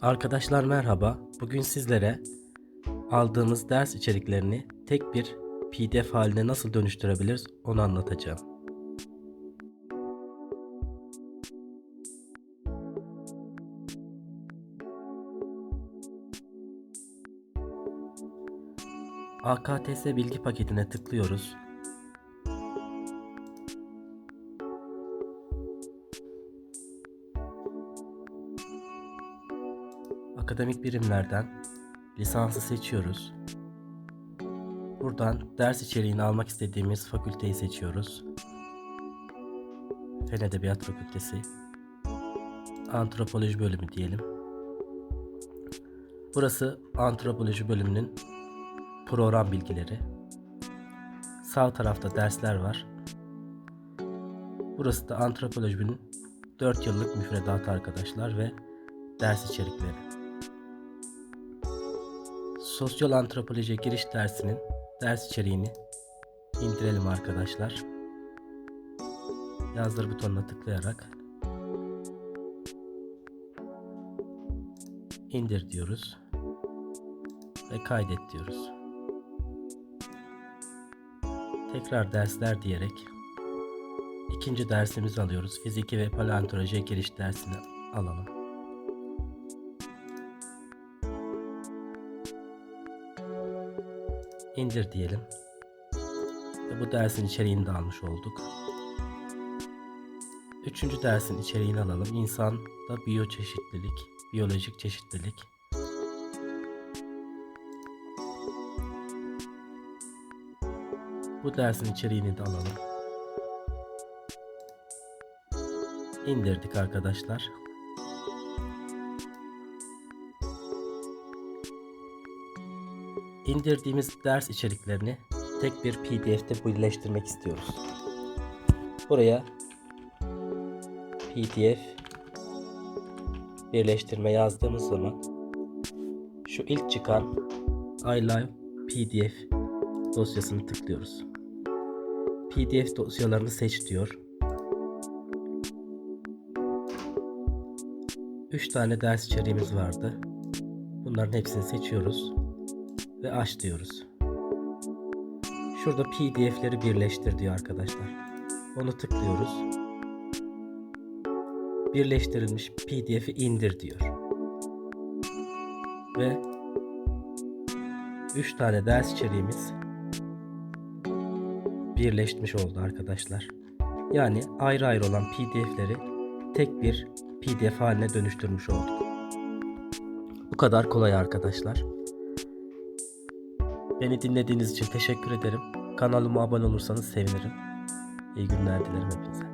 Arkadaşlar merhaba. Bugün sizlere aldığımız ders içeriklerini tek bir PDF haline nasıl dönüştürebiliriz onu anlatacağım. AKTS bilgi paketine tıklıyoruz. Akademik birimlerden lisansı seçiyoruz. Buradan ders içeriğini almak istediğimiz fakülteyi seçiyoruz. Fen Edebiyat Fakültesi. Antropoloji bölümü diyelim. Burası antropoloji bölümünün program bilgileri. Sağ tarafta dersler var. Burası da antropolojinin 4 yıllık müfredatı arkadaşlar ve ders içerikleri. Sosyal antropolojiye giriş dersinin ders içeriğini indirelim arkadaşlar. Yazdır butonuna tıklayarak indir diyoruz ve kaydet diyoruz. Tekrar dersler diyerek ikinci dersimizi alıyoruz. Fiziki ve paleontolojiye giriş dersini alalım. İndir diyelim. Ve bu dersin içeriğini de almış olduk. Üçüncü dersin içeriğini alalım. İnsanda biyoçeşitlilik, biyolojik çeşitlilik. Bu dersin içeriğini de alalım. İndirdik arkadaşlar. İndirdiğimiz ders içeriklerini tek bir PDF'de birleştirmek istiyoruz. Buraya PDF birleştirme yazdığımız zaman şu ilk çıkan I Love PDF dosyasını tıklıyoruz. PDF dosyalarını seç diyor. 3 tane ders içeriğimiz vardı. Bunların hepsini seçiyoruz ve aç diyoruz. Şurada PDF'leri birleştir diyor arkadaşlar. Onu tıklıyoruz. Birleştirilmiş PDF'i indir diyor. Ve 3 tane ders içeriğimiz birleşmiş oldu arkadaşlar. Yani ayrı ayrı olan PDF'leri tek bir PDF haline dönüştürmüş olduk. Bu kadar kolay arkadaşlar. Beni dinlediğiniz için teşekkür ederim. Kanalıma abone olursanız sevinirim. İyi günler dilerim hepinize.